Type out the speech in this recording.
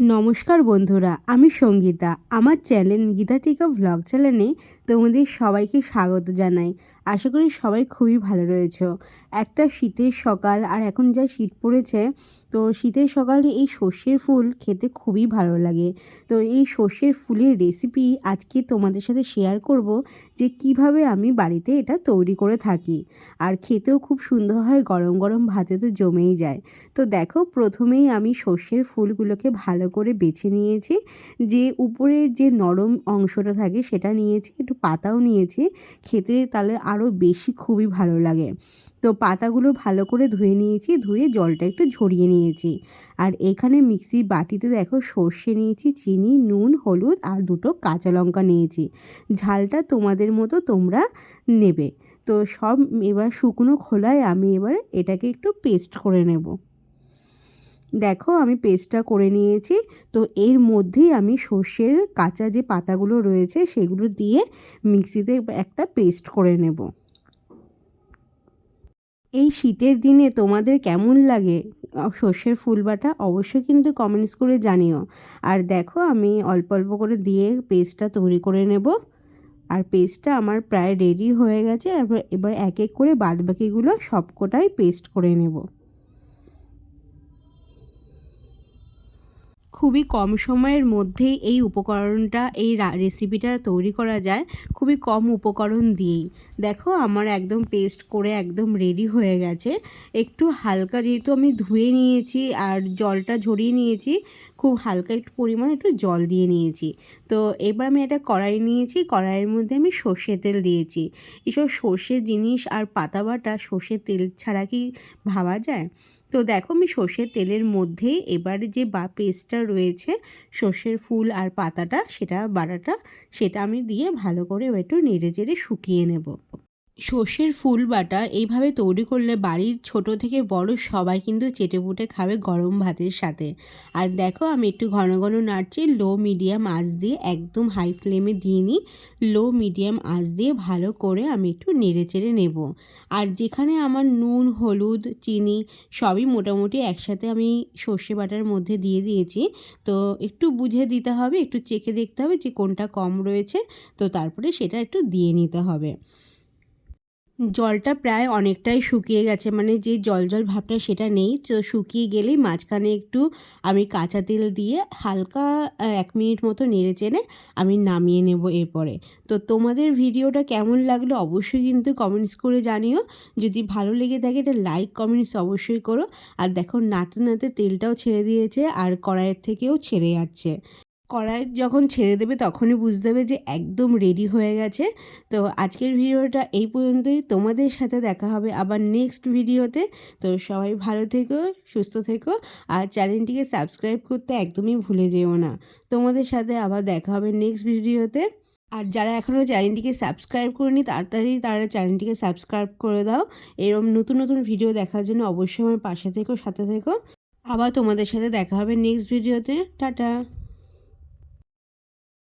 নমস্কার বন্ধুরা, আমি সঙ্গীতা। আমার চ্যানেল গীতা টিকা ভ্লগ চ্যানেলে তোমাদের সবাইকে স্বাগত জানাই। আশা করি সবাই খুবই ভালো রয়েছে। একটা শীতের সকাল আর এখন যা শীত পড়েছে তো শীতের সকালে এই সর্ষের ফুল খেতে খুবই ভালো লাগে। তো এই সর্ষের ফুলের রেসিপি আজকে তোমাদের সাথে শেয়ার করব যে কীভাবে আমি বাড়িতে এটা তৈরি করে থাকি। আর খেতেও খুব সুন্দর হয়, গরম গরম ভাতে তো জমেই যায়। তো দেখো, প্রথমেই আমি সর্ষের ফুলগুলোকে ভালো করে বেছে নিয়েছি। যে উপরের যে নরম অংশটা থাকে সেটা নিয়েছি, একটু পাতাও নিয়েছি। খেতে তাহলে আরও বেশি খুবই ভালো লাগে। তো পাতাগুলো ভালো করে ধুয়ে নিয়েছি, ধুয়ে জলটা একটু ঝরিয়ে নিয়েছি। আর এখানে মিক্সির বাটিতে দেখো সর্ষে নিয়েছি, চিনি, নুন, হলুদ আর দুটো কাঁচা লঙ্কা নিয়েছি। ঝালটা তোমাদের মতো তোমরা নেবে। তো সব এবার শুকনো খোলায় আমি এবার এটাকে একটু পেস্ট করে নেব। দেখো আমি পেস্টটা করে নিয়েছি। তো এর মধ্যেই আমি সর্ষের কাঁচা যে পাতাগুলো রয়েছে সেগুলো দিয়ে মিক্সিতে একটা পেস্ট করে নেব। এই শীতের দিনে তোমাদের কেমন লাগে? সর্ষের ফুল বাটা অবশ্যই কিন্তু কমেন্টস করে জানিও। আর দেখো, আমি অল্প অল্প করে দিয়ে পেস্টটা তৈরি করে নেব। আর পেস্টটা আমার প্রায় রেডি হয়ে গেছে। এবার এক এক করে বাদবাকিগুলো সবকটাই পেস্ট করে নেব। খুবই কম সময়ের মধ্যেই এই উপকরণটা, এই রেসিপিটা তৈরি করা যায়। খুবই কম উপকরণ দিয়েই। দেখো আমার একদম পেস্ট করে একদম রেডি হয়ে গেছে। একটু হালকা যেহেতু আমি ধুয়ে নিয়েছি আর জলটা ঝরিয়ে নিয়েছি, খুব হালকা একটু পরিমাণ একটু জল দিয়ে নিয়েছি। তো এবার আমি একটা কড়াই নিয়েছি, কড়াইয়ের মধ্যে আমি সর্ষে তেল দিয়েছি। এসব সর্ষের জিনিস আর পাতা বাটা সর্ষের তেল ছাড়া কি ভাবা যায়? তো দেখো আমি সর্ষের তেলের মধ্যে এবার যে বা পেস্টটা রয়েছে, সর্ষের ফুল আর পাতাটা, সেটা বাড়াটা সেটা আমি দিয়ে ভালো করে একটু নেড়ে জেড়ে শুকিয়ে নেব। সর্ষের ফুল বাটা এইভাবে তৈরি করলে বাড়ির ছোট থেকে বড় সবাই কিন্তু চেটেপুটে খাবে গরম ভাতের সাথে। আর দেখো আমি একটু ঘন ঘন নাড়ছি, লো মিডিয়াম আঁচ দিয়ে একদম হাই ফ্লেমে দিয়ে নিই। লো মিডিয়াম আঁচ দিয়ে ভালো করে আমি একটু নেড়ে চেড়ে নেব। আর যেখানে আমার নুন, হলুদ, চিনি সবই মোটামুটি একসাথে আমি সর্ষে বাটার মধ্যে দিয়ে দিয়েছি। তো একটু বুঝে দিতে হবে, একটু চেখে দেখতে হবে যে কোনটা কম রয়েছে। তো তারপরে সেটা একটু দিয়ে নিতে হবে। জলটা প্রায় অনেকটাই শুকিয়ে গেছে মানে যে জল জল ভাবটা সেটা নেই। তো শুকিয়ে গেলেই মাঝখানে একটু আমি কাঁচা তেল দিয়ে হালকা এক মিনিট মতো নেড়ে চেড়ে আমি নামিয়ে নেব এরপরে। তো তোমাদের ভিডিওটা কেমন লাগল অবশ্যই কিন্তু কমেন্টস করে জানিও। যদি ভালো লেগে থাকে এটা লাইক, কমেন্টস অবশ্যই করো। আর দেখো নাড়তে নাতে তেলটাও ছেড়ে দিয়েছে আর কড়াইয়ের থেকেও ছেড়ে যাচ্ছে। কড়াই যখন ছেড়ে দেবে তখনই বুঝতে হবে যে একদম রেডি হয়ে গেছে। তো আজকের ভিডিওটা এই পর্যন্তই। তোমাদের সাথে দেখা হবে আবার নেক্সট ভিডিওতে। তো সবাই ভালো থেকো, সুস্থ থেকো আর চ্যানেলটিকে সাবস্ক্রাইব করতে একদমই ভুলে যেও না। তোমাদের সাথে আবার দেখা হবে নেক্সট ভিডিওতে। আর যারা এখনও চ্যানেলটিকে সাবস্ক্রাইব করেনি, তাড়াতাড়ি তারা চ্যানেলটিকে সাবস্ক্রাইব করে দাও। এরকম নতুন নতুন ভিডিও দেখার জন্য অবশ্যই আমার পাশে থেকো, সাথে থেকো। আবার তোমাদের সাথে দেখা হবে নেক্সট ভিডিওতে। টাটা!